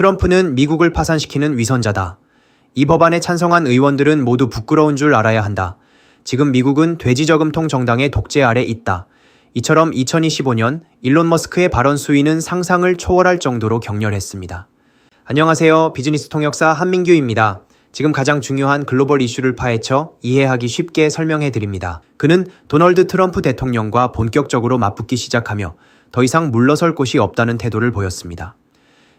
트럼프는 미국을 파산시키는 위선자다. 이 법안에 찬성한 의원들은 모두 부끄러운 줄 알아야 한다. 지금 미국은 돼지 저금통 정당의 독재 아래 있다. 이처럼 2025년 일론 머스크의 발언 수위는 상상을 초월할 정도로 격렬했습니다. 안녕하세요. 비즈니스 통역사 한민규입니다. 지금 가장 중요한 글로벌 이슈를 파헤쳐 이해하기 쉽게 설명해 드립니다. 그는 도널드 트럼프 대통령과 본격적으로 맞붙기 시작하며 더 이상 물러설 곳이 없다는 태도를 보였습니다.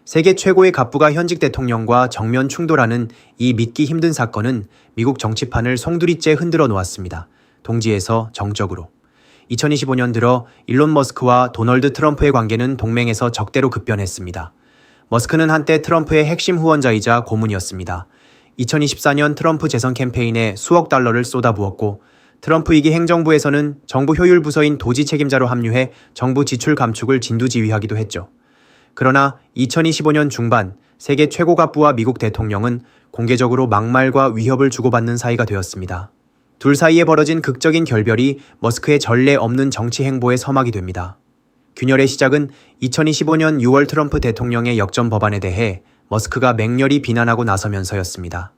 세계 최고의 갑부가 현직 대통령과 정면 충돌하는 이 믿기 힘든 사건은 미국 정치판을 송두리째 흔들어 놓았습니다. 동지에서 정적으로. 2025년 들어 일론 머스크와 도널드 트럼프의 관계는 동맹에서 적대로 급변했습니다. 머스크는 한때 트럼프의 핵심 후원자이자 고문이었습니다. 2024년 트럼프 재선 캠페인에 수억 달러를 쏟아부었고 트럼프 이기 행정부에서는 정부 효율 부서인 도지 책임자로 합류해 정부 지출 감축을 진두지휘하기도 했죠. 그러나 2025년 중반 세계 최고 갑부와 미국 대통령은 공개적으로 막말과 위협을 주고받는 사이가 되었습니다. 둘 사이에 벌어진 극적인 결별이 머스크의 전례 없는 정치 행보의 서막이 됩니다. 균열의 시작은 2025년 6월 트럼프 대통령의 역전 법안에 대해 머스크가 맹렬히 비난하고 나서면서였습니다.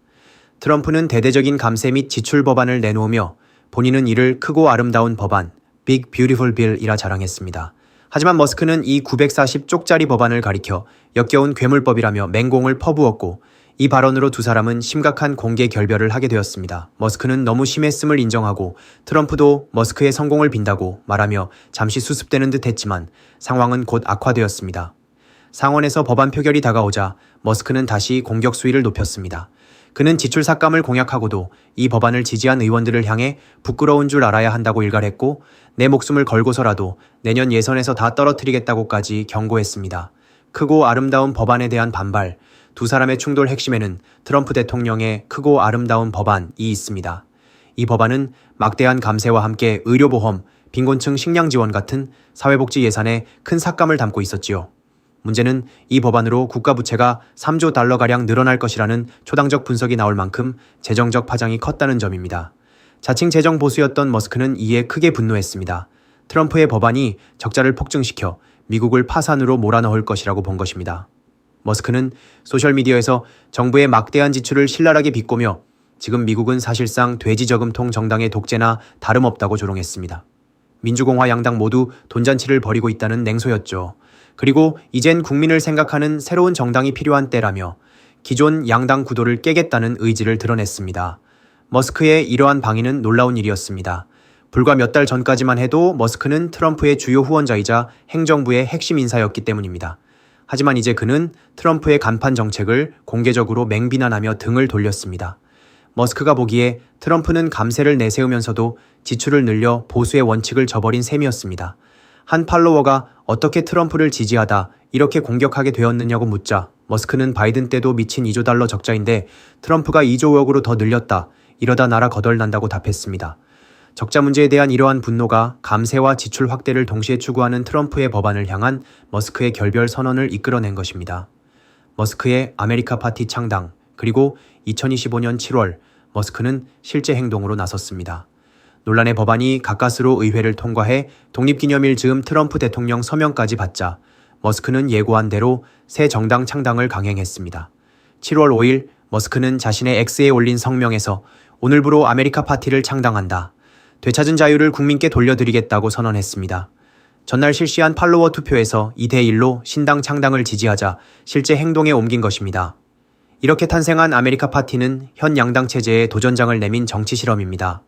트럼프는 대대적인 감세 및 지출 법안을 내놓으며 본인은 이를 크고 아름다운 법안, Big Beautiful Bill이라 자랑했습니다. 하지만 머스크는 이 940쪽짜리 법안을 가리켜 역겨운 괴물법이라며 맹공을 퍼부었고 이 발언으로 두 사람은 심각한 공개 결별을 하게 되었습니다. 머스크는 너무 심했음을 인정하고 트럼프도 머스크의 성공을 빈다고 말하며 잠시 수습되는 듯 했지만 상황은 곧 악화되었습니다. 상원에서 법안 표결이 다가오자 머스크는 다시 공격 수위를 높였습니다. 그는 지출 삭감을 공약하고도 이 법안을 지지한 의원들을 향해 부끄러운 줄 알아야 한다고 일갈했고 내 목숨을 걸고서라도 내년 예선에서 다 떨어뜨리겠다고까지 경고했습니다. 크고 아름다운 법안에 대한 반발, 두 사람의 충돌 핵심에는 트럼프 대통령의 크고 아름다운 법안이 있습니다. 이 법안은 막대한 감세와 함께 의료보험, 빈곤층 식량 지원 같은 사회복지 예산에 큰 삭감을 담고 있었지요. 문제는 이 법안으로 국가 부채가 3조 달러가량 늘어날 것이라는 초당적 분석이 나올 만큼 재정적 파장이 컸다는 점입니다. 자칭 재정 보수였던 머스크는 이에 크게 분노했습니다. 트럼프의 법안이 적자를 폭증시켜 미국을 파산으로 몰아넣을 것이라고 본 것입니다. 머스크는 소셜미디어에서 정부의 막대한 지출을 신랄하게 비꼬며 지금 미국은 사실상 돼지 저금통 정당의 독재나 다름없다고 조롱했습니다. 민주공화 양당 모두 돈잔치를 벌이고 있다는 냉소였죠. 그리고 이젠 국민을 생각하는 새로운 정당이 필요한 때라며 기존 양당 구도를 깨겠다는 의지를 드러냈습니다. 머스크의 이러한 방위는 놀라운 일이었습니다. 불과 몇 달 전까지만 해도 머스크는 트럼프의 주요 후원자이자 행정부의 핵심 인사였기 때문입니다. 하지만 이제 그는 트럼프의 간판 정책을 공개적으로 맹비난하며 등을 돌렸습니다. 머스크가 보기에 트럼프는 감세를 내세우면서도 지출을 늘려 보수의 원칙을 저버린 셈이었습니다. 한 팔로워가 어떻게 트럼프를 지지하다 이렇게 공격하게 되었느냐고 묻자 머스크는 바이든 때도 미친 2조 달러 적자인데 트럼프가 2조 5억으로 더 늘렸다. 이러다 나라 거덜난다고 답했습니다. 적자 문제에 대한 이러한 분노가 감세와 지출 확대를 동시에 추구하는 트럼프의 법안을 향한 머스크의 결별 선언을 이끌어낸 것입니다. 머스크의 아메리카 파티 창당, 그리고 2025년 7월 머스크는 실제 행동으로 나섰습니다. 논란의 법안이 가까스로 의회를 통과해 독립기념일 즈음 트럼프 대통령 서명까지 받자 머스크는 예고한 대로 새 정당 창당을 강행했습니다. 7월 5일 머스크는 자신의 X에 올린 성명에서 오늘부로 아메리카 파티를 창당한다. 되찾은 자유를 국민께 돌려드리겠다고 선언했습니다. 전날 실시한 팔로워 투표에서 2대1로 신당 창당을 지지하자 실제 행동에 옮긴 것입니다. 이렇게 탄생한 아메리카 파티는 현 양당 체제에 도전장을 내민 정치 실험입니다.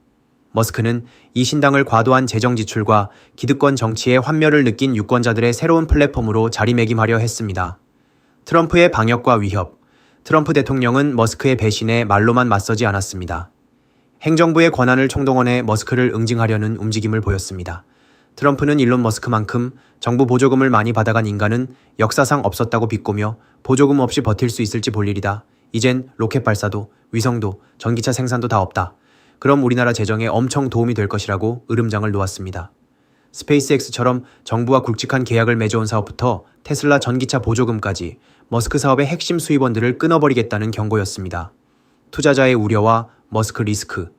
머스크는 이 신당을 과도한 재정 지출과 기득권 정치의 환멸을 느낀 유권자들의 새로운 플랫폼으로 자리매김하려 했습니다. 트럼프의 방역과 위협. 트럼프 대통령은 머스크의 배신에 말로만 맞서지 않았습니다. 행정부의 권한을 총동원해 머스크를 응징하려는 움직임을 보였습니다. 트럼프는 일론 머스크만큼 정부 보조금을 많이 받아간 인간은 역사상 없었다고 비꼬며 보조금 없이 버틸 수 있을지 볼 일이다. 이젠 로켓 발사도, 위성도, 전기차 생산도 다 없다. 그럼 우리나라 재정에 엄청 도움이 될 것이라고 으름장을 놓았습니다. 스페이스X처럼 정부와 굵직한 계약을 맺어온 사업부터 테슬라 전기차 보조금까지 머스크 사업의 핵심 수입원들을 끊어버리겠다는 경고였습니다. 투자자의 우려와 머스크 리스크.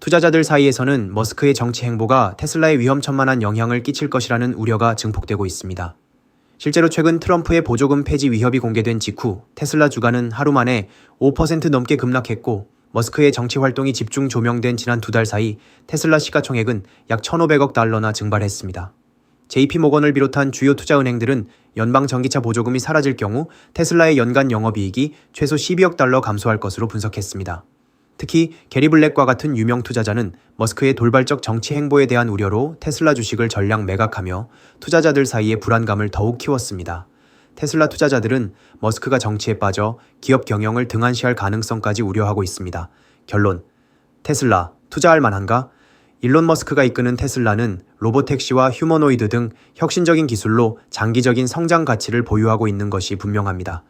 투자자들 사이에서는 머스크의 정치 행보가 테슬라에 위험천만한 영향을 끼칠 것이라는 우려가 증폭되고 있습니다. 실제로 최근 트럼프의 보조금 폐지 위협이 공개된 직후 테슬라 주가는 하루 만에 5% 넘게 급락했고 머스크의 정치 활동이 집중 조명된 지난 두 달 사이 테슬라 시가총액은 약 1,500억 달러나 증발했습니다. JP모건을 비롯한 주요 투자 은행들은 연방 전기차 보조금이 사라질 경우 테슬라의 연간 영업이익이 최소 12억 달러 감소할 것으로 분석했습니다. 특히 게리 블랙과 같은 유명 투자자는 머스크의 돌발적 정치 행보에 대한 우려로 테슬라 주식을 전량 매각하며 투자자들 사이의 불안감을 더욱 키웠습니다. 테슬라 투자자들은 머스크가 정치에 빠져 기업 경영을 등한시할 가능성까지 우려하고 있습니다. 결론. 테슬라 투자할 만한가? 일론 머스크가 이끄는 테슬라는 로보택시와 휴머노이드 등 혁신적인 기술로 장기적인 성장 가치를 보유하고 있는 것이 분명합니다.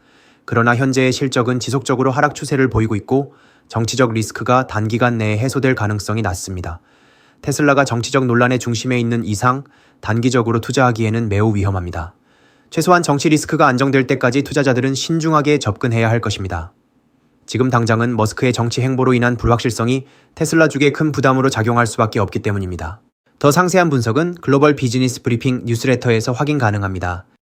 그러나 현재의 실적은 지속적으로 하락 추세를 보이고 있고 정치적 리스크가 단기간 내에 해소될 가능성이 낮습니다. 테슬라가 정치적 논란의 중심에 있는 이상 단기적으로 투자하기에는 매우 위험합니다. 최소한 정치 리스크가 안정될 때까지 투자자들은 신중하게 접근해야 할 것입니다. 지금 당장은 머스크의 정치 행보로 인한 불확실성이 테슬라 주에 큰 부담으로 작용할 수밖에 없기 때문입니다. 더 상세한 분석은 글로벌 비즈니스 브리핑 뉴스레터에서 확인 가능합니다.